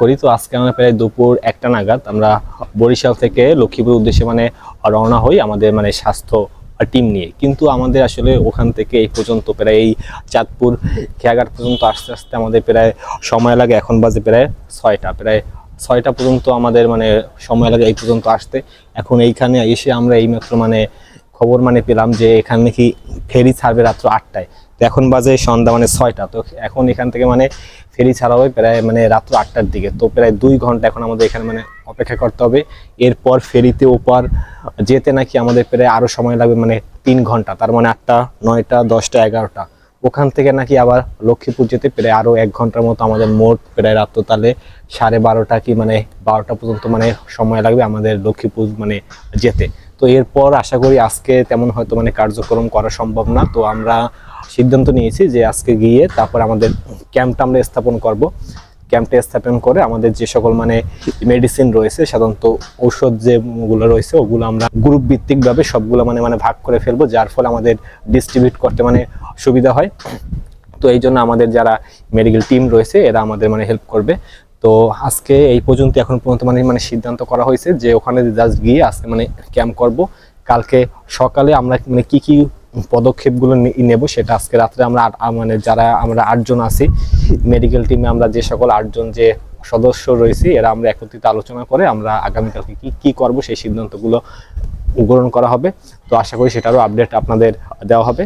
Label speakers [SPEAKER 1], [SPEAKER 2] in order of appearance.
[SPEAKER 1] করি, তো আজকে আমরা প্রায় দুপুর একটা নাগাদ আমরা বরিশাল থেকে লক্ষ্মীপুর উদ্দেশ্যে মানে রওনা হই আমাদের মানে স্বাস্থ্য টিম নিয়ে। কিন্তু আমাদের আসলে ওখান থেকে এই পর্যন্ত প্রায় এই চাঁদপুর, খেয়াঘাট পর্যন্ত আস্তে আস্তে আমাদের প্রায় সময় লাগে, এখন বাজে প্রায় ছয়টা প্রায় ছয়টা পর্যন্ত আমাদের মানে সময় লাগে এই পর্যন্ত আসতে। এখন এইখানে এসে আমরা এইমাত্র মানে খবর মানে পেলাম যে এখানে নাকি ফেরি ছাড়বে রাত্র আটটায়। তো এখন বাজে সন্ধ্যা মানে ছয়টা। তো এখন এখান থেকে মানে ফেরি ছাড়া হবে প্রায় মানে রাত্র আটটার দিকে। তো প্রায় দুই ঘণ্টা এখন আমাদের এখানে মানে অপেক্ষা করতে হবে। এরপর ফেরিতে ওপার যেতে নাকি আমাদের প্রায় আরও সময় লাগবে মানে তিন ঘণ্টা। তার মানে আটটা, নয়টা, দশটা, এগারোটা। ওখান থেকে নাকি আবার লক্ষ্মীপুর যেতে প্রায় আরও এক ঘণ্টার মতো আমাদের মোট প্রায় রাত্র তাহলে সাড়ে বারোটা কি মানে বারোটা পর্যন্ত মানে সময় লাগবে আমাদের লক্ষ্মীপুর মানে যেতে। তো এরপর আশা করি আজকে তেমন হয়তো মানে কার্যক্রম করা সম্ভব না। তো আমরা সিদ্ধান্ত নিয়েছি যে আজকে গিয়ে তারপর আমাদের ক্যাম্পটা আমরা স্থাপন করব। ক্যাম্পটা স্থাপন করে আমাদের যে সকল মানে মেডিসিন রয়েছে, সাধারণত ঔষধ যেগুলো রয়েছে, ওগুলো আমরা গ্রুপ ভিত্তিকভাবে সবগুলো মানে মানে ভাগ করে ফেলব, যার ফলে আমাদের ডিস্ট্রিবিউট করতে মানে সুবিধা হয়। তো এই জন্য আমাদের যারা মেডিকেল টিম রয়েছে, এরা আমাদের মানে হেল্প করবে। তো আজকে এই পর্যন্ত এখন পর্যন্ত মানে মানে সিদ্ধান্ত করা হয়েছে যে ওখানে জাস্ট গিয়ে আজকে মানে ক্যাম্প করব। কালকে সকালে আমরা মানে কি কি পদক্ষেপগুলো নেব, সেটা আজকে রাত্রে আমরা মানে যারা আমরা আটজন আছি মেডিকেল টিমে আমরা যে সকল আটজন যে সদস্য রয়েছি, এরা আমরা একত্রিত আলোচনা করে আমরা আগামীকালকে কি কি করব সেই সিদ্ধান্তগুলো গ্রহণ করা হবে। তো আশা করি সেটারও আপডেট আপনাদের দেওয়া হবে।